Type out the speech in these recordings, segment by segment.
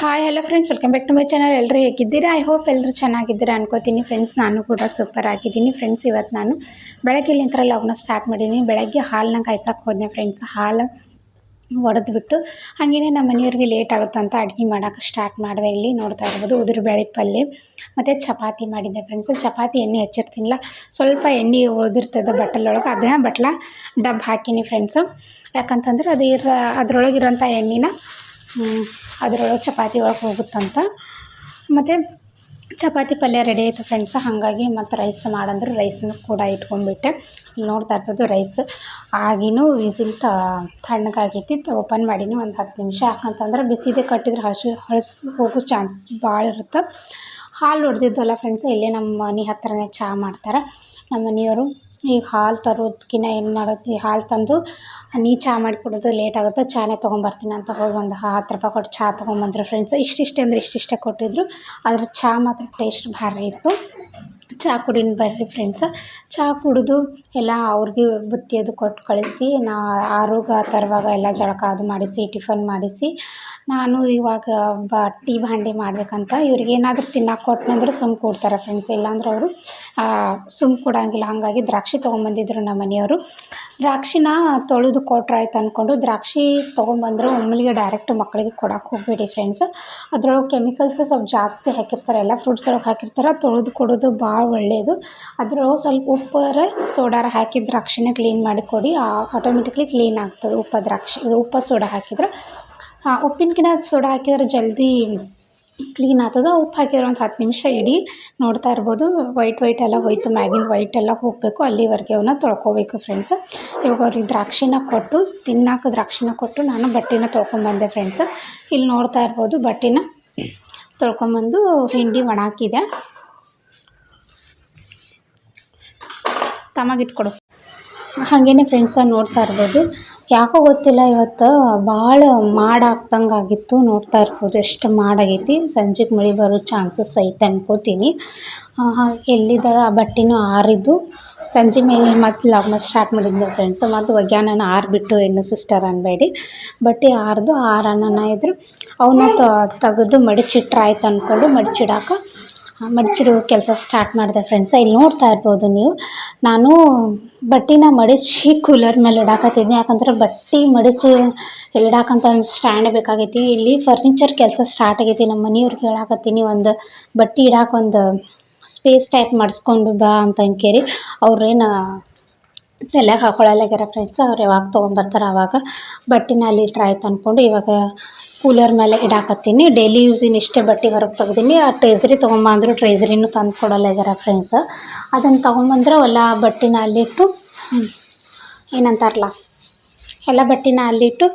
Hi hello friends welcome back to my channel ಎಲ್ಲರೂ ಹೇಗಿದ್ದೀರಾ? I hope ಎಲ್ಲರೂ ಚೆನ್ನಾಗಿದ್ದೀರಾ ಅನ್ಕೋತೀನಿ ಫ್ರೆಂಡ್ಸ್ ನಾನು ಕೂಡ ಸೂಪರ್ ಆಗಿದ್ದೀನಿ ಫ್ರೆಂಡ್ಸ್ ಇವತ್ತು ನಾನು ಬೆಳಗ್ಗೆ ಇಲ್ಲಿಂದ ಲಾಗ್ನ ಸ್ಟಾರ್ಟ್ ಮಾಡೀನಿ. ಬೆಳಗ್ಗೆ ಹಾಲನ್ನ ಕಾಯ್ಸಕ್ಕೆ ಹೋದ್ನೆ ಫ್ರೆಂಡ್ಸ್ ಹಾಲು ಒಡೆದ್ಬಿಟ್ಟು ಹಾಗೇನೆ ನಮ್ಮ ಮನೆಯವ್ರಿಗೆ ಲೇಟ್ ಆಗುತ್ತೆ ಅಂತ ಅಡುಗೆ ಮಾಡೋಕೆ ಸ್ಟಾರ್ಟ್ ಮಾಡಿದೆ. ಇಲ್ಲಿ ನೋಡ್ತಾ ಇರ್ಬೋದು ಉದುರು ಬೇಳೆ ಪಲ್ಯ ಮತ್ತು ಚಪಾತಿ ಮಾಡಿದ್ದೆ ಫ್ರೆಂಡ್ಸ್ ಚಪಾತಿ ಎಣ್ಣೆ ಹಚ್ಚಿರ್ತೀನಿಲ್ಲ, ಸ್ವಲ್ಪ ಎಣ್ಣೆ ಉಳಿದಿರ್ತದೆ ಬಟ್ಟಲೊಳಗೆ. ಅದನ್ನ ಬಟ್ಲ ಡಬ್ ಹಾಕಿನಿ ಫ್ರೆಂಡ್ಸು ಯಾಕಂತಂದ್ರೆ ಅದು ಇರ ಅದ್ರೊಳಗಿರೋಂಥ ಎಣ್ಣೆನ ಅದರೊಳಗೆ ಚಪಾತಿ ಒಳಗೆ ಹೋಗುತ್ತಂತ. ಮತ್ತು ಚಪಾತಿ ಪಲ್ಯ ರೆಡಿ ಆಯಿತು ಫ್ರೆಂಡ್ಸ್ ಹಾಗಾಗಿ ಮತ್ತು ರೈಸ್ ಮಾಡಂದ್ರೆ ರೈಸನ್ನು ಕೂಡ ಇಟ್ಕೊಂಡ್ಬಿಟ್ಟೆ. ನೋಡ್ತಾ ಇರ್ಬೋದು ರೈಸ್ ಆಗಿನೂ ವಿಸಿಲ್ ತ, ತಣ್ಣಗಾಗೈತಿ. ಓಪನ್ ಮಾಡಿನಿ ಒಂದು ಹತ್ತು ನಿಮಿಷ. ಯಾಕಂತಂದ್ರೆ ಬಿಸಿದೆ ಕಟ್ಟಿದ್ರೆ ಹಸು ಹಳಸು ಹೋಗೋ ಚಾನ್ಸಸ್ ಭಾಳ ಇರುತ್ತೆ. ಹಾಲು ಹೊಡೆದಿದ್ದಲ್ಲ ಫ್ರೆಂಡ್ಸ್ ಇಲ್ಲೇ ನಮ್ಮ ಮನೆ ಹತ್ರನೇ ಚಹಾ ಮಾಡ್ತಾರೆ. ನಮ್ಮ ಮನೆಯವರು ಈಗ ಹಾಲು ತರೋದ್ಕಿನ್ನ ಏನು ಮಾಡೋದು ಹಾಲು ತಂದು ನೀ ಚಹಾ ಮಾಡಿ ಕುಡಿದು ಲೇಟ್ ಆಗುತ್ತೆ. ಚಹಾನೇ ತೊಗೊಂಬರ್ತೀನಿ ಅಂತ ಹೋಗಿ ಒಂದು ಹತ್ತು ರೂಪಾಯಿ ಕೊಟ್ಟು ಚಹಾ ತೊಗೊಂಬಂದರು ಫ್ರೆಂಡ್ಸ್ ಇಷ್ಟಿಷ್ಟೇ ಅಂದ್ರೆ ಇಷ್ಟಿಷ್ಟೇ ಕೊಟ್ಟಿದ್ರು. ಅದ್ರ ಚಹಾ ಮಾತ್ರ ಟೇಸ್ಟ್ ಭಾರಿ ಇತ್ತು. ಚಹಾ ಕುಡೀನಿ ಬರ್ರಿ ಫ್ರೆಂಡ್ಸ ಚಹಾ ಕುಡಿದು ಎಲ್ಲ ಅವ್ರಿಗೆ ಬುತ್ತಿ ಅದು ಕೊಟ್ಟು ಕಳಿಸಿ, ನಾ ಆರೋಗ ತರುವಾಗ ಎಲ್ಲ ಜಳಕ ಅದು ಮಾಡಿಸಿ, ಟಿಫನ್ ಮಾಡಿಸಿ, ನಾನು ಇವಾಗ ಬ ಟೀ ಭಾಂಡೆ ಮಾಡ್ಬೇಕಂತ ಇವ್ರಿಗೆ ಏನಾದರೂ ತಿನ್ನಕ್ಕೆ ಕೊಟ್ಟನಂದ್ರೆ ಸುಮ್ಮ ಕೊಡ್ತಾರೆ ಫ್ರೆಂಡ್ಸ್ ಇಲ್ಲಾಂದ್ರೆ ಅವರು ಸುಮ್ಮ ಕೊಡೋಂಗಿಲ್ಲ. ಹಾಗಾಗಿ ದ್ರಾಕ್ಷಿ ತೊಗೊಂಬಂದಿದ್ರು ನಮ್ಮ ಮನೆಯವರು. ದ್ರಾಕ್ಷಿನ ತೊಳೆದು ಕೊಟ್ರಾಯ್ತು ಅಂದ್ಕೊಂಡು ದ್ರಾಕ್ಷಿ ತೊಗೊಂಬಂದ್ರೆ ಒಮ್ಮಲಿಗೆ ಡೈರೆಕ್ಟ್ ಮಕ್ಕಳಿಗೆ ಕೊಡಕ್ಕೆ ಹೋಗಬೇಡಿ ಫ್ರೆಂಡ್ಸ್ ಅದರೊಳಗೆ ಕೆಮಿಕಲ್ಸ್ ಸ್ವಲ್ಪ ಜಾಸ್ತಿ ಹಾಕಿರ್ತಾರೆ, ಎಲ್ಲ ಫ್ರೂಟ್ಸ್ ಒಳಗೆ ಹಾಕಿರ್ತಾರೆ, ತೊಳೆದು ಕೊಡೋದು ಭಾಳ ಒಳ್ಳೆಯದು ಅದ್ರೊಳಗೆ ಸ್ವಲ್ಪ ಉಪ್ಪರ ಸೋಡಾರ ಹಾಕಿ ದ್ರಾಕ್ಷಿನ ಕ್ಲೀನ್ ಮಾಡಿ ಕೊಡಿ. ಆಟೋಮೆಟಿಕ್ಲಿ ಕ್ಲೀನ್ ಆಗ್ತದೆ ಉಪ್ಪು ದ್ರಾಕ್ಷಿ, ಉಪ್ಪು ಸೋಡಾ ಹಾಕಿದ್ರೆ. ಉಪ್ಪಿನಕಿನ್ನ ಸೋಡಾ ಹಾಕಿದ್ರೆ ಜಲ್ದಿ ಕ್ಲೀನ್ ಆಗ್ತದೆ. ಉಪ್ಪು ಹಾಕಿದ್ರೆ ಒಂದು ಹತ್ತು ನಿಮಿಷ ಇಡಿ, ನೋಡ್ತಾ ಇರ್ಬೋದು. ವೈಟ್ ವೈಟ್ ಎಲ್ಲ ಹೋಯ್ತು, ಮ್ಯಾಗಿಂದು ವೈಟ್ ಎಲ್ಲ ಹೋಗಬೇಕು. ಅಲ್ಲಿವರೆಗೆ ಅವನ್ನ ತೊಳ್ಕೊಬೇಕು ಫ್ರೆಂಡ್ಸ್ ಇವಾಗ ಅವ್ರಿಗೆ ದ್ರಾಕ್ಷಿನ ಕೊಟ್ಟು, ತಿನ್ನಾಕ ದ್ರಾಕ್ಷಿನ ಕೊಟ್ಟು ನಾನು ಬಟ್ಟೆನ ತೊಳ್ಕೊಂಬಂದೆ ಫ್ರೆಂಡ್ಸ್ ಇಲ್ಲಿ ನೋಡ್ತಾ ಇರ್ಬೋದು ಬಟ್ಟೆನ ತೊಳ್ಕೊಂಬಂದು ಹಿಂಡಿ ಒಣಾಕಿದೆ. ತಮಗಿಟ್ಕೊಡು ಹಾಗೇನೆ ಫ್ರೆಂಡ್ಸ ನೋಡ್ತಾ ಇರ್ಬೋದು. ಯಾಕೋ ಗೊತ್ತಿಲ್ಲ ಇವತ್ತು ಭಾಳ ಮಾಡ ಆಗ್ದಂಗೆ ಆಗಿತ್ತು. ನೋಡ್ತಾ ಇರ್ಬೋದು ಎಷ್ಟು ಮಾಡಾಗೈತಿ ಸಂಜೆಗೆ ಮಳೆ ಬರೋ ಚಾನ್ಸಸ್ ಐತೆ ಅನ್ಕೋತೀನಿ. ಎಲ್ಲಿದ ಬಟ್ಟೆನೂ ಆರಿದ್ದು. ಸಂಜೆ ಮೇಲೆ ಮತ್ತೆ ಲಾಗ್ನ ಸ್ಟಾರ್ಟ್ ಮಾಡಿದ್ದೆ ಫ್ರೆಂಡ್ಸ್ ಮತ್ತು ಒಗ್ಯಾನನ ಆರಿಬಿಟ್ಟು ಹೆಣ್ಣು ಸಿಸ್ಟರ್ ಅನ್ಬೇಡಿ. ಬಟ್ಟೆ ಆರ್ದು ಆರನ್ನ ಇದ್ರು. ಅವನ್ನ ತೆಗೆದು ಮಡಿಚಿಟ್ರೆ ಅಂದ್ಕೊಂಡು ಮಡಿಚಿಡಾಕ ಮಡಚಿಡೋ ಕೆಲಸ ಸ್ಟಾರ್ಟ್ ಮಾಡಿದೆ ಫ್ರೆಂಡ್ಸ ಇಲ್ಲಿ ನೋಡ್ತಾ ಇರ್ಬೋದು ನೀವು. ನಾನು ಬಟ್ಟೆನ ಮಡಚಿ ಕೂಲರ್ ಮೇಲೆ ಇಡಾಕತ್ತಿದ್ದೆ ಯಾಕಂದ್ರೆ ಬಟ್ಟೆ ಮಡಚಿ ಇಡಾಕಂತ ಸ್ಟ್ಯಾಂಡ್ ಬೇಕಾಗೈತಿ. ಇಲ್ಲಿ ಫರ್ನಿಚರ್ ಕೆಲಸ ಸ್ಟಾರ್ಟ್ ಆಗೈತಿ. ನಮ್ಮ ಮನೆಯವ್ರಿಗೆ ಹೇಳಾಕತ್ತೀನಿ ಒಂದು ಬಟ್ಟೆ ಇಡಾಕ ಒಂದು ಸ್ಪೇಸ್ ಟೈಪ್ ಮಾಡಿಸ್ಕೊಂಡು ಬಾ ಅಂತ ಅಂಕೇರಿ. ಅವ್ರೇನು ತಲೆಗೆ ಹಾಕೊಳ್ಳಲ್ಲಾಗ್ಯಾರ ಫ್ರೆಂಡ್ಸ್ ಅವ್ರು ಯಾವಾಗ ತೊಗೊಂಬರ್ತಾರೆ ಆವಾಗ ಬಟ್ಟೆನ ಅಲ್ಲಿ ಟ್ರೈ ಆಯ್ತು ಅಂದ್ಕೊಂಡು ಇವಾಗ ಕೂಲರ್ ಮೇಲೆ ಇಡಾಕತ್ತೀನಿ. ಡೈಲಿ ಯೂಸಿನ ಇಷ್ಟೇ ಬಟ್ಟೆ ಹೊರಗೆ ತೆಗ್ದೀನಿ. ಆ ಟ್ರೇಸರಿ ತೊಗೊಂಬ ಅಂದರು ಟ್ರೇಸರಿನೂ ತಂದು ಕೊಡಲ್ಲಾಗ್ಯಾರ ಫ್ರೆಂಡ್ಸ್ ಅದನ್ನು ತೊಗೊಂಬಂದ್ರೆ ಎಲ್ಲ ಬಟ್ಟೆನ ಅಲ್ಲಿಟ್ಟು ಏನಂತಾರಲ್ಲ ಎಲ್ಲ ಬಟ್ಟೆನ ಅಲ್ಲಿಟ್ಟು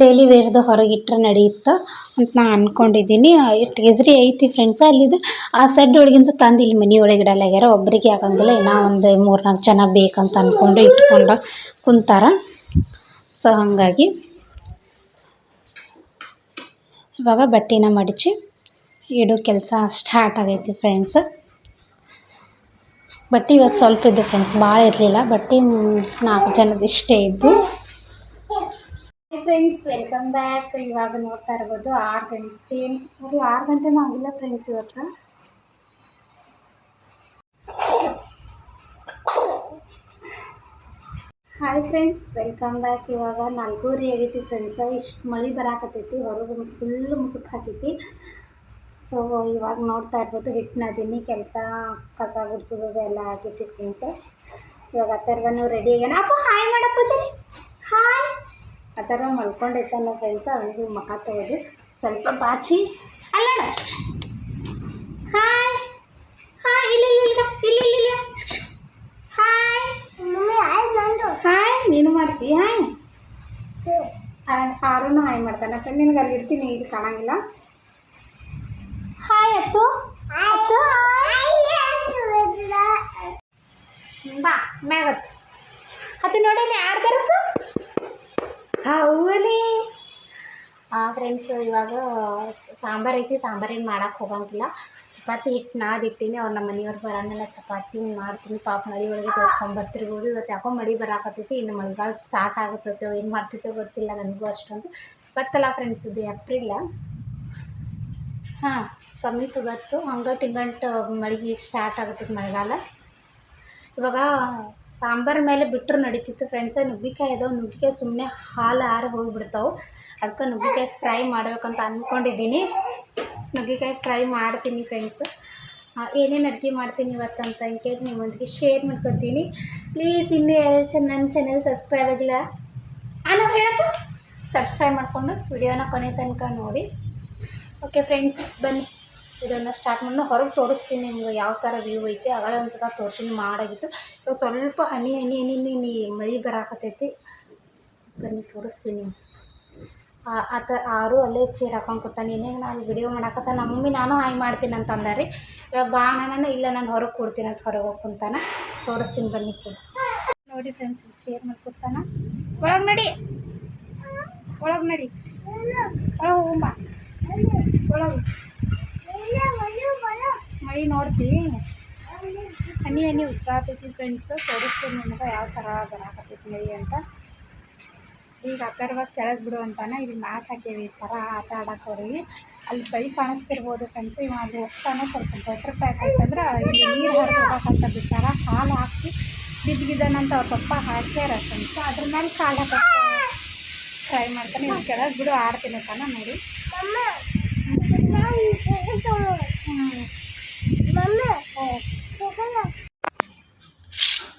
ಡೈಲಿ ವೇರ್ದು ಹೊರಗಿಟ್ರೆ ನಡೆಯುತ್ತೆ ಅಂತ ನಾನು ಅಂದ್ಕೊಂಡಿದ್ದೀನಿ ಟ್ರೇಸರಿ ಐತಿ ಫ್ರೆಂಡ್ಸ್ ಅಲ್ಲಿದು ಆ ಸೆಡ್ ಒಳಗಿಂತ ತಂದು ಇಲ್ಲಿ ಮನೆ ಒಳಗೆ ಇಡಲಾಗ್ಯಾರ ಒಬ್ಬರಿಗೆ ಆಗಂಗಿಲ್ಲ. ಇನ್ನೂ ಒಂದು ಮೂರು ನಾಲ್ಕು ಜನ ಬೇಕಂತ ಅಂದ್ಕೊಂಡು ಇಟ್ಕೊಂಡು ಕುಂತಾರ. ಸೊ ಹಾಗಾಗಿ ಇವಾಗ ಬಟ್ಟೆನ ಮಡಚಿ ಇಡೋ ಕೆಲಸ ಸ್ಟಾರ್ಟ್ ಆಗೈತಿ ಫ್ರೆಂಡ್ಸ್. ಬಟ್ಟೆ ಇವತ್ತು ಸ್ವಲ್ಪ ಇದ್ದು ಫ್ರೆಂಡ್ಸ್, ಭಾಳ ಇರಲಿಲ್ಲ. ಬಟ್ಟೆ ನಾಲ್ಕು ಜನದ ಇಷ್ಟೇ ಇದ್ದು. ಫ್ರೆಂಡ್ಸ್ ವೆಲ್ಕಮ್ ಬ್ಯಾಕ್ ಇವಾಗ ನೋಡ್ತಾ ಇರ್ಬೋದು ಆರು ಗಂಟೆ ಸಾರಿ ಆರು ಗಂಟೆನೂ ಆಗಿಲ್ಲ ಫ್ರೆಂಡ್ಸ್ ಇವತ್ತು. ಹಾಯ್ ಫ್ರೆಂಡ್ಸ್ ವೆಲ್ಕಮ್ ಬ್ಯಾಕ್ ಇವಾಗ ನಾಲ್ಕೂವರೆ ಆಗೈತಿ ಫ್ರೆಂಡ್ಸ ಇಷ್ಟು ಮಳೆ ಬರಾಕತ್ತೈತಿ, ಹೊರಗೆ ಫುಲ್ ಮುಸುಕು ಹಾಕೈತಿ. ಸೊ ಇವಾಗ ನೋಡ್ತಾ ಇರ್ಬೋದು ಹಿಟ್ಟು ಅದೀನಿ ಕೆಲಸ, ಕಸ ಗುಡಿಸೋದು ಎಲ್ಲ ಆಗೈತಿ ಫ್ರೆಂಡ್ಸ್ ಇವಾಗ ಅಥರ್ವನು ರೆಡಿ ಆಗ್ಯಾನ? ಅಪ್ಪ ಹಾಯ್ ಮಾಡಪ್ಪ ಸರಿ ಹಾಯ್ ಅಥರ್ವ ಮಲ್ಕೊಂಡಿರ್ತಾನೆ ಫ್ರೆಂಡ್ಸ್ ಅವನಿಗೆ ಮಖ ತೊಗೋದು ಸ್ವಲ್ಪ ಬಾಚಿ. ಅಲ್ಲಡ ಹಾಯ್ ಹಾಯ್ ಇಲ್ಲ ಇಲ್ಲ ಇಲ್ಲ ಇಲ್ಲ ಇಲ್ಲ ಇಲ್ಲ ಹಾಯ್ ಹಾಯ್ ನೀನು ಮಾಡ್ತಿ ಹಾಯ್ ಆರುನು ಹಾಯ್ ಮಾಡ್ತಾನೆ ಅಂತ ನಿನಗೆ ಅಲ್ಲಿ ಇರ್ತೀನಿ ಇಲ್ಲಿ ಕಾಣಂಗಿಲ್ಲ. ಹಾಯ್ ಅತ್ತು ಅತ್ತು ಬಾ ಮ್ಯಾಗತ್ತು ಅದು ನೋಡಿ ಯಾರು ಬರಪ್ಪ ಹೌದೇ ಹಾಂ ಫ್ರೆಂಡ್ಸ್ ಇವಾಗ ಸಾಂಬಾರು ಐತಿ ಸಾಂಬಾರೇನು ಮಾಡಕ್ಕೆ ಹೋಗಂಗಿಲ್ಲ. ಚಪಾತಿ ಹಿಟ್ಟು ನಾದಿಟ್ಟಿನಿ ಅವ್ರು ನಮ್ಮ ಮನೆಯವ್ರು ಬರೋಣಲ್ಲ ಚಪಾತಿ ಮಾಡ್ತೀನಿ ಪಾಪ ಮಳಿ ಒಳಗೆ ತೋರಿಸ್ಕೊಂಬರ್ತಿರ್ಬೋದು ಇವತ್ತು ಯಾಕೋ ಮಳಿ ಬರಾಕತ್ತೈತಿ ಇನ್ನು ಮಳೆಗಾಲ ಸ್ಟಾರ್ಟ್ ಆಗುತ್ತೈತೆ ಏನು ಮಾಡ್ತೈತೋ ಗೊತ್ತಿಲ್ಲ ನನಗೂ ಅಷ್ಟೊಂದು. ಗೊತ್ತಲ್ಲ ಫ್ರೆಂಡ್ಸ್ ಇದು ಏಪ್ರಿಲ್ ಹಾಂ, ಸಮೀಪ ಬತ್ತು ಹಂಗೆ ಟಿಂಗಂಟು ಮಳಿಗೆ ಸ್ಟಾರ್ಟ್ ಆಗುತ್ತೆ ಮಳೆಗಾಲ. ಇವಾಗ ಸಾಂಬಾರ್ ಮೇಲೆ ಬಿಟ್ಟರು ನಡೀತಿತ್ತು ಫ್ರೆಂಡ್ಸ್ ನುಗ್ಗಿಕಾಯಿ ಇದಾವೆ ನುಗ್ಗಿಕಾಯಿ ಸುಮ್ಮನೆ ಹಾಲು ಆರು ಹೋಗಿಬಿಡ್ತಾವೆ. ಅದಕ್ಕೆ ನುಗ್ಗಿಕಾಯಿ ಫ್ರೈ ಮಾಡ್ಬೇಕಂತ ಅಂದ್ಕೊಂಡಿದ್ದೀನಿ ನುಗ್ಗಿಕಾಯಿ ಫ್ರೈ ಮಾಡ್ತೀನಿ ಫ್ರೆಂಡ್ಸ್ ಏನೇನು ಅಡುಗೆ ಮಾಡ್ತೀನಿ ಇವತ್ತಂತ ಅಂಕೇಳಿ ನಿಮ್ಮೊಂದಿಗೆ ಶೇರ್ ಮಾಡ್ಕೊತೀನಿ. ಪ್ಲೀಸ್ ಇನ್ನೂ ಯಾರು ಚೆನ್ನ ನನ್ನ ಚಾನೆಲ್ ಸಬ್ಸ್ಕ್ರೈಬ್ ಆಗಿಲ್ಲ. ನಾವು ಹೇಳಪ್ಪ? ಸಬ್ಸ್ಕ್ರೈಬ್ ಮಾಡಿಕೊಂಡು ವಿಡಿಯೋನ ಕೊನೆ ತನಕ ನೋಡಿ. ಓಕೆ ಫ್ರೆಂಡ್ಸ್ ಬನ್ನಿ. ಇದನ್ನು ಸ್ಟಾರ್ಟ್ ಮಾಡಿ ಹೊರಗೆ ತೋರಿಸ್ತೀನಿ ನಿಮ್ಗೆ ಯಾವ ಥರ ವ್ಯೂ ಐತೆ. ಆಗಲೇ ಒಂದು ಸಲ ತೋರ್ಸಿನಿ ಮಾಡಾಗಿತ್ತು ಇವಾಗ ಸ್ವಲ್ಪ ಹನಿ ಹನಿ ಹನಿ ಹನಿ ಮಳೆ ಬರಾಕತ್ತೈತಿ. ಬನ್ನಿ, ತೋರಿಸ್ತೀನಿ ಆ- ಥರ ಆರು ಅಲ್ಲೇ ಚೇರ್ ಹಾಕೊಂಡು ಕೂತಾನೆ. ನೀನೇ ನಾನು ವಿಡಿಯೋ ಮಾಡಾಕತ್ತ. ನಮ್ಮ ನಾನು ಹಾಯ್ ಮಾಡ್ತೀನಿ ಅಂತಂದ ರೀ. ಇವಾಗ ಬಾ ನಾನು ಇಲ್ಲ ನಾನು ಹೊರಗೆ ಕೊಡ್ತೀನಿ ಅಂತ ಹೊರಗೆ ಹೋಗಿ ತೋರಿಸ್ತೀನಿ ಬನ್ನಿ ಫ್ರೆಂಡ್ಸ್ ನೋಡಿ ಫ್ರೆಂಡ್ಸ್ ಚೇರ್ ಮಾಡಿ ಒಳಗೆ ನಡಿ. ಒಳಗೆ ನಡಿ. ಒಳಗೆ ಹೋಗಂಬ ಒಳಗೆ. ಮಳಿ ನೋಡ್ತೀವಿ ಹನಿ ಹನಿ ಉತ್ತರಾತೈತಿ ಫ್ರೆಂಡ್ಸ್ ತೋರಿಸ್ತೀನಿ ನಿಮ್ಗೆ ಯಾವ ಥರ ಬರಾಕತ್ತೈತಿ ಮಳಿ ಅಂತ. ಈಗ ಅಥರ್ವ ಕೆಳಗೆ ಬಿಡು ಅಂತಾನೆ ಇಲ್ಲಿ ಮ್ಯಾಟ್ ಹಾಕೇವಿ ಈ ಥರ ಆಟ ಆಡಕ್ಕೆ ಅವ್ರಿಗೆ. ಅಲ್ಲಿ ಬಳಿ ಕಾಣಿಸ್ತಿರ್ಬೋದು ಫ್ರೆಂಡ್ಸ್ ಇವ ಅಲ್ಲಿ ಹೋಗ್ತಾನೆ ಸ್ವಲ್ಪ ಬಟರ್ ಪ್ಯಾಕ್ ಅಂತಂದ್ರೆ ಇಲ್ಲಿ ನೀರು ಹರಿದೋಗಕ್ಕಂತ ಬಿಟ್ಟಾರ ಹಾಲು ಹಾಕಿ ಬಿದ್ದಿದ್ದಾನಂತ ಅವ್ರ ಪಪ್ಪ ಹಾಕ್ಯಾರ ಫ್ರೆಂಡ್ಸ್ ಅದ್ರ ಮೇಲೆ ಕಾಲು ಹಾಕಿ ಫ್ರೈ ಮಾಡ್ತಾನೆ. ಇನ್ನು ಕೆಳಗೆ ಬಿಡು ಆಡ್ತೀನಿ ಕಣ ನೋಡಿ.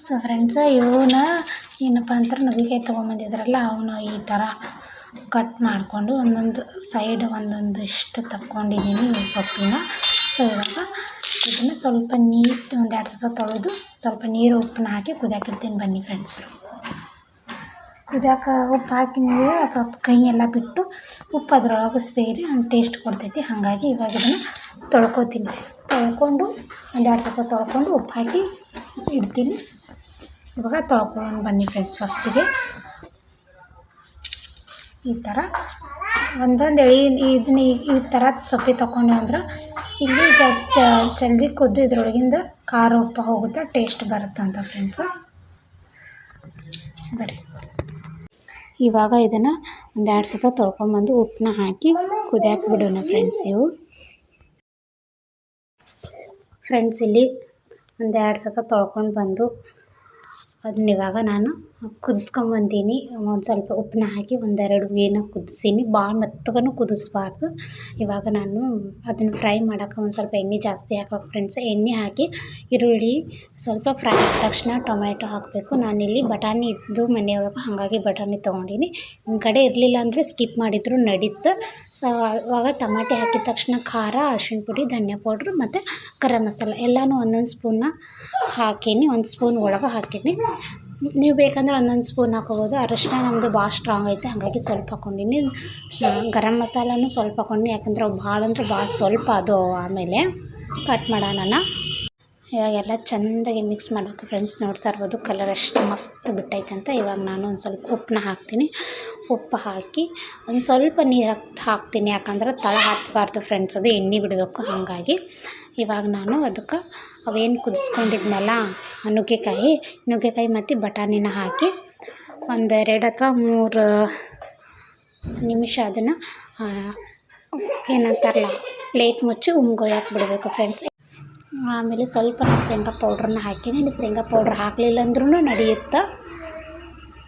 ಸೊ ಫ್ರೆಂಡ್ಸ ಇವನ ಏನಪ್ಪ ಅಂದ್ರೆ ನುಗ್ಗಿಕಾಯಿ ತೊಗೊಂಬಂದಿದ್ರಲ್ಲ ಅವನು ಈ ಥರ ಕಟ್ ಮಾಡಿಕೊಂಡು ಒಂದೊಂದು ಸೈಡ್ ಒಂದೊಂದಿಷ್ಟು ತಕ್ಕೊಂಡಿದ್ದೀನಿ ಸೊಪ್ಪಿನ. ಸೊ ಇವಾಗ ಇದನ್ನು ಸ್ವಲ್ಪ ನೀಟ್ ಒಂದು ಎರಡು ಸತ ತೊಳೆದು ಸ್ವಲ್ಪ ನೀರು ಉಪ್ಪನ್ನ ಹಾಕಿ ಕುದಿಯಾಕಿರ್ತೀನಿ ಬನ್ನಿ ಫ್ರೆಂಡ್ಸ್ ಕುದಿಯಾಕ ಉಪ್ಪು ಹಾಕಿ ನೀವು ಸ್ವಲ್ಪ ಕೈ ಎಲ್ಲ ಬಿಟ್ಟು ಉಪ್ಪು ಅದ್ರೊಳಗೆ ಸೇರಿ ಒಂದು ಟೇಸ್ಟ್ ಕೊಡ್ತೈತಿ. ಹಾಗಾಗಿ ಇವಾಗ ಇದನ್ನು ತೊಳ್ಕೊತೀನಿ. ತೊಳ್ಕೊಂಡು ಒಂದೆರಡು ಸ್ವಲ್ಪ ತೊಳ್ಕೊಂಡು ಉಪ್ಪು ಹಾಕಿ ಇಡ್ತೀನಿ. ಇವಾಗ ತೊಳ್ಕೊಂಡು ಬನ್ನಿ ಫ್ರೆಂಡ್ಸ್ ಫಸ್ಟಿಗೆ ಈ ಥರ ಒಂದೊಂದು ಎಳೆ ಇದನ್ನ ಈ ಈ ಥರ ಸೊಪ್ಪಿ ತೊಗೊಂಡು ಅಂದ್ರೆ ಇಲ್ಲಿ ಜಸ್ಟ್ ಜಲ್ದಿ ಕುದ್ದು ಇದ್ರೊಳಗಿಂದ ಖಾರ ಉಪ್ಪು ಹೋಗುತ್ತೆ ಟೇಸ್ಟ್ ಬರುತ್ತಂತ ಫ್ರೆಂಡ್ಸು ಬರೀ. ಇವಾಗ ಇದನ್ನು ಒಂದು ಎರಡು ಸತ ತೊಳ್ಕೊಂಬಂದು ಉಪ್ಪನ್ನ ಹಾಕಿ ಕುದಿಯಾಕೆ ಬಿಡೋಣ ಫ್ರೆಂಡ್ಸ್ ಇವು. ಫ್ರೆಂಡ್ಸ್ ಇಲ್ಲಿ ಒಂದು ಎರಡು ಸತ ತೊಳ್ಕೊಂಡು ಬಂದು ಅದನ್ನ ಇವಾಗ ನಾನು ಕುದಿಸ್ಕೊಂಬಂದೀನಿ. ಒಂದು ಸ್ವಲ್ಪ ಉಪ್ಪನ್ನ ಹಾಕಿ ಒಂದೆರಡು ಏನು ಕುದಿಸೀನಿ ಭಾಳ ಮೆತ್ತಗೂ ಕುದಿಸ್ಬಾರ್ದು. ಇವಾಗ ನಾನು ಅದನ್ನು ಫ್ರೈ ಮಾಡೋಕೆ ಒಂದು ಸ್ವಲ್ಪ ಎಣ್ಣೆ ಜಾಸ್ತಿ ಹಾಕ್ಬೇಕು ಫ್ರೆಂಡ್ಸ್ ಎಣ್ಣೆ ಹಾಕಿ ಈರುಳ್ಳಿ ಸ್ವಲ್ಪ ಫ್ರೈ ಆದ ತಕ್ಷಣ ಟೊಮೆಟೊ ಹಾಕಬೇಕು. ನಾನಿಲ್ಲಿ ಬಟಾಣಿ ಇದ್ದು ಮನೆಯೊಳಗೆ ಹಾಗಾಗಿ ಬಟಾಣಿ ತೊಗೊಂಡೀನಿ. ನಿಮ್ಮ ಕಡೆ ಇರಲಿಲ್ಲ ಅಂದರೆ ಸ್ಕಿಪ್ ಮಾಡಿದ್ರು, ನಡೀತು. ಸೊ ಇವಾಗ ಟಮಾಟೆ ಹಾಕಿದ ತಕ್ಷಣ ಖಾರ ಅರ್ಶಿನ ಪುಡಿ, ಧನಿಯಾ ಪೌಡ್ರು ಮತ್ತು ಗರಂ ಮಸಾಲ. ಎಲ್ಲನೂ ಒಂದೊಂದು ಸ್ಪೂನ್ನ ಹಾಕೀನಿ. ಒಂದು ಸ್ಪೂನ್ ಒಳಗೆ ಹಾಕೀನಿ. ನೀವು ಬೇಕಂದ್ರೆ ಒಂದೊಂದು ಸ್ಪೂನ್ ಹಾಕೋಬೋದು. ಅರಶಿನ ನಮ್ಮದು ಭಾಳ ಸ್ಟ್ರಾಂಗ್ ಐತೆ. ಹಾಗಾಗಿ ಸ್ವಲ್ಪ ಹಾಕ್ಕೊಂಡೀನಿ ಗರಂ ಮಸಾಲನೂ ಸ್ವಲ್ಪ ಹಾಕ್ಕೊಂಡಿ ಯಾಕಂದ್ರೆ ಅವು ಭಾಳ ಅಂದ್ರೆ ಭಾಳ ಸ್ವಲ್ಪ ಅದು ಆಮೇಲೆ ಕಟ್ ಮಾಡೋಣ ಇವಾಗೆಲ್ಲ ಚೆಂದಾಗಿ ಮಿಕ್ಸ್ ಮಾಡಬೇಕು ಫ್ರೆಂಡ್ಸ್ ನೋಡ್ತಾ ಇರ್ಬೋದು ಕಲರ್ ಎಷ್ಟು ಮಸ್ತ್ ಬಿಟ್ಟೈತೆ ಅಂತ. ಇವಾಗ ನಾನು ಒಂದು ಸ್ವಲ್ಪ ಉಪ್ಪನ್ನ ಹಾಕ್ತೀನಿ. ಉಪ್ಪು ಹಾಕಿ ಒಂದು ಸ್ವಲ್ಪ ನೀರು ಹಾಕ್ತೀನಿ. ಯಾಕಂದ್ರೆ ತಳ ಹತ್ತಬಾರ್ದು ಫ್ರೆಂಡ್ಸ್ ಅದು ಎಣ್ಣೆ ಬಿಡಬೇಕು. ಹಾಗಾಗಿ ಇವಾಗ ನಾನು ಅದಕ್ಕೆ ಅವೇನು ಕುದಿಸ್ಕೊಂಡಿದ್ನಲ್ಲ ನುಗ್ಗೆಕಾಯಿ. ನುಗ್ಗೆಕಾಯಿ ಮತ್ತು ಬಟಾಣಿನ ಹಾಕಿ ಒಂದೆರಡು ಅಥವಾ ಮೂರು ನಿಮಿಷ ಅದನ್ನು ಏನಂತಾರಲ್ಲ, ಪ್ಲೇಟ್ ಮುಚ್ಚಿ ಉಮ್ಗೊಯ್ಯಕ್ಕೆ ಬಿಡಬೇಕು ಫ್ರೆಂಡ್ಸ್ ಆಮೇಲೆ ಸ್ವಲ್ಪ ಶೇಂಗಾ ಪೌಡ್ರನ್ನ ಹಾಕಿನಿ. ಶೇಂಗಾ ಪೌಡ್ರ್ ಹಾಕಲಿಲ್ಲ ಅಂದ್ರೂ ನಡೆಯುತ್ತೆ?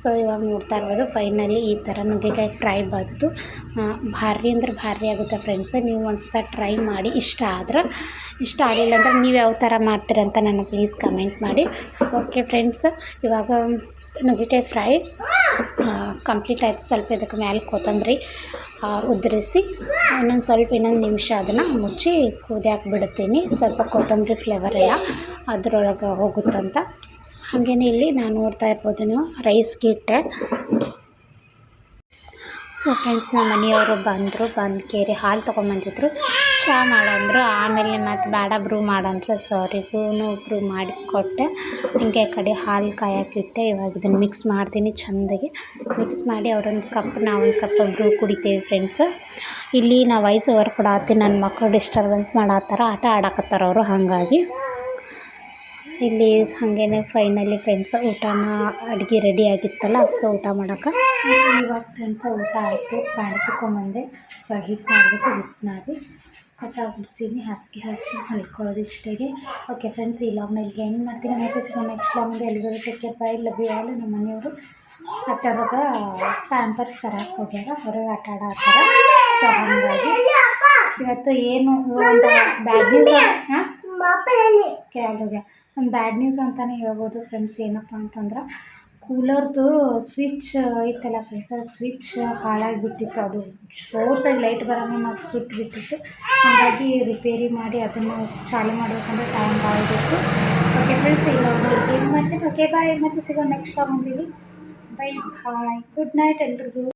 ಸೊ ಇವಾಗ ನೋಡ್ತಾ ಇರ್ಬೋದು ಫೈನಲಿ ಈ ಥರ ನುಗ್ಗೆಕಾಯಿ ಫ್ರೈ ಬಂತು. ಭಾರಿ ಅಂದ್ರೆ ಭಾರಿ ಆಗುತ್ತೆ ಫ್ರೆಂಡ್ಸ್ ನೀವು ಒಂದು ಸಲ ಟ್ರೈ ಮಾಡಿ, ಇಷ್ಟ ಆದ್ರೆ, ಇಷ್ಟ ಆಗಲಿಲ್ಲ ಅಂದ್ರೆ ನೀವು ಯಾವ ಥರ ಮಾಡ್ತೀರಂತ ನನಗೆ ಪ್ಲೀಸ್ ಕಮೆಂಟ್ ಮಾಡಿ. ಓಕೆ ಫ್ರೆಂಡ್ಸ್ ಇವಾಗ ನುಗ್ಗೆಕಾಯಿ ಫ್ರೈ ಕಂಪ್ಲೀಟ್ ಆಯಿತು. ಸ್ವಲ್ಪ ಇದಕ್ಕೆ ಮೇಲೆ ಕೊತ್ತಂಬರಿ ಉದುರಿಸಿ, ಇನ್ನೊಂದು ಸ್ವಲ್ಪ ಇನ್ನೊಂದು ನಿಮಿಷ ಅದನ್ನು ಮುಚ್ಚಿ ಕುದಿಯಾಕೆ ಬಿಡ್ತೀನಿ ಸ್ವಲ್ಪ ಕೊತ್ತಂಬರಿ ಫ್ಲೇವರ್ ಎಲ್ಲ ಅದರೊಳಗೆ ಹೋಗುತ್ತಂತ. ಹಾಗೇನೆ ಇಲ್ಲಿ ನಾನು ನೋಡ್ತಾ ಇರ್ಬೋದು ನೀವು ರೈಸ್ಗೆ ಇಟ್ಟೆ. ಸೊ ಫ್ರೆಂಡ್ಸ್ ನಮ್ಮ ಮನೆಯವರು ಬಂದರು, ಬಂದು ಕೇರಿ ಹಾಲು ತೊಗೊಂಬಂದಿದ್ರು. ಚಹಾ ಮಾಡಂದರು. ಆಮೇಲೆ ಮತ್ತು ಬೇಡ ಬ್ರೂ ಮಾಡಂದ್ರು. ಬ್ರೂನು ಬ್ರೂ ಮಾಡಿ ಕೊಟ್ಟೆ. ಹಿಂಗೆ ಕಡೆ ಹಾಲು ಕಾಯೋಕ್ಕಿಟ್ಟೆ ಇವಾಗ ಇದನ್ನು ಮಿಕ್ಸ್ ಮಾಡ್ತೀನಿ ಚೆಂದಾಗಿ. ಮಿಕ್ಸ್ ಮಾಡಿ ಅವರೊಂದು ಕಪ್ ನಾವೊಂದು ಕಪ್ ಬ್ರೂ ಕುಡಿತೇವೆ ಫ್ರೆಂಡ್ಸ್ ಇಲ್ಲಿ ನಾ ವಾಯ್ಸ್ ಓವರ್ ಕೊಡಾತಿ ನನ್ನ ಮಕ್ಕಳು ಡಿಸ್ಟರ್ಬೆನ್ಸ್ ಮಾಡತ್ತಾರ ಆಟ ಆಡಕತ್ತಾರ ಅವರು. ಹಾಗಾಗಿ ಇಲ್ಲಿ ಹಾಗೇನೆ ಫೈನಲಿ ಫ್ರೆಂಡ್ಸ್ ಊಟನ ಅಡುಗೆ ರೆಡಿ ಆಗಿತ್ತಲ್ಲ ಸೊ ಊಟ ಮಾಡೋಕೆ. ಇವಾಗ ಫ್ರೆಂಡ್ಸ ಊಟ ಆಯಿತು ತಗೊಂಬಂದೆ ಇವಾಗ ಹಿಟ್ಟು ಮಾಡಬೇಕು ಹಿಟ್ಟು ಮಾಡಿ, ಕಸ ಗುಡಿಸೀನಿ ಹಾಸಿಗೆ ಹಾಸಿ ಹಲ್ಕೊಳ್ಳೋದು ಇಷ್ಟೇ ಓಕೆ ಫ್ರೆಂಡ್ಸ್ ಈ ಲಾಗ್ನ ಇಲ್ಲಿಗೆ ಏನು ಮಾಡ್ತೀನಿ. ಮತ್ತೆ ಸಿಗೋ ನೆಕ್ಸ್ಟ್ ಲಾಗ್ನಲ್ಲಿ ಎಲ್ಲಿಗೂ take bye love you all ನಮ್ಮ ಮನೆಯವರು. ಮತ್ತು ಅವಾಗ ಪ್ಯಾಂಪರ್ಸ್ ಥರ ಹೋಗ್ಯಾರ, ಹೊರಗೆ ಆಟ ಆಡೋ ಥರ ಸೊ ಇವತ್ತು ಏನು ಬ್ಯಾಡ್ ನ್ಯೂಸ್ ಹಾಂ? ಕೇಳಿದೆ ಒಂದು ಬ್ಯಾಡ್ ನ್ಯೂಸ್ ಅಂತಲೇ ಹೇಳ್ಬೋದು ಫ್ರೆಂಡ್ಸ್ ಏನಪ್ಪ ಅಂತಂದ್ರೆ ಕೂಲರ್ದು ಸ್ವಿಚ್ ಐತಲ್ಲ ಫ್ರೆಂಡ್ಸ್ ಸ್ವಿಚ್ ಸ್ವಿಚ್ ಹಾಳಾಗಿಬಿಟ್ಟಿತ್ತು. ಅದು ಫೋರ್ಸಾಗಿ ಲೈಟ್ ಬರೋಂಗೆ ಮತ್ತು ಸುಟ್ಟು ಬಿಟ್ಟಿತ್ತು. ಹಾಗಾಗಿ ರಿಪೇರಿ ಮಾಡಿ ಅದನ್ನು ಚಾಲು ಮಾಡಬೇಕಂದ್ರೆ ಟೈಮ್ ಭಾಳ ಓಕೆ ಫ್ರೆಂಡ್ಸ್ ಈಗ ಏನು ಮಾಡ್ತೀನಿ. ಓಕೆ ಬಾಯ್ ಮತ್ತೆ ಸಿಗೋ ನೆಕ್ಸ್ಟ್ ಬಂದೀವಿ ಬೈ ಹಾಯ್ ಗುಡ್ ನೈಟ್ ಎಲ್ರಿಗೂ.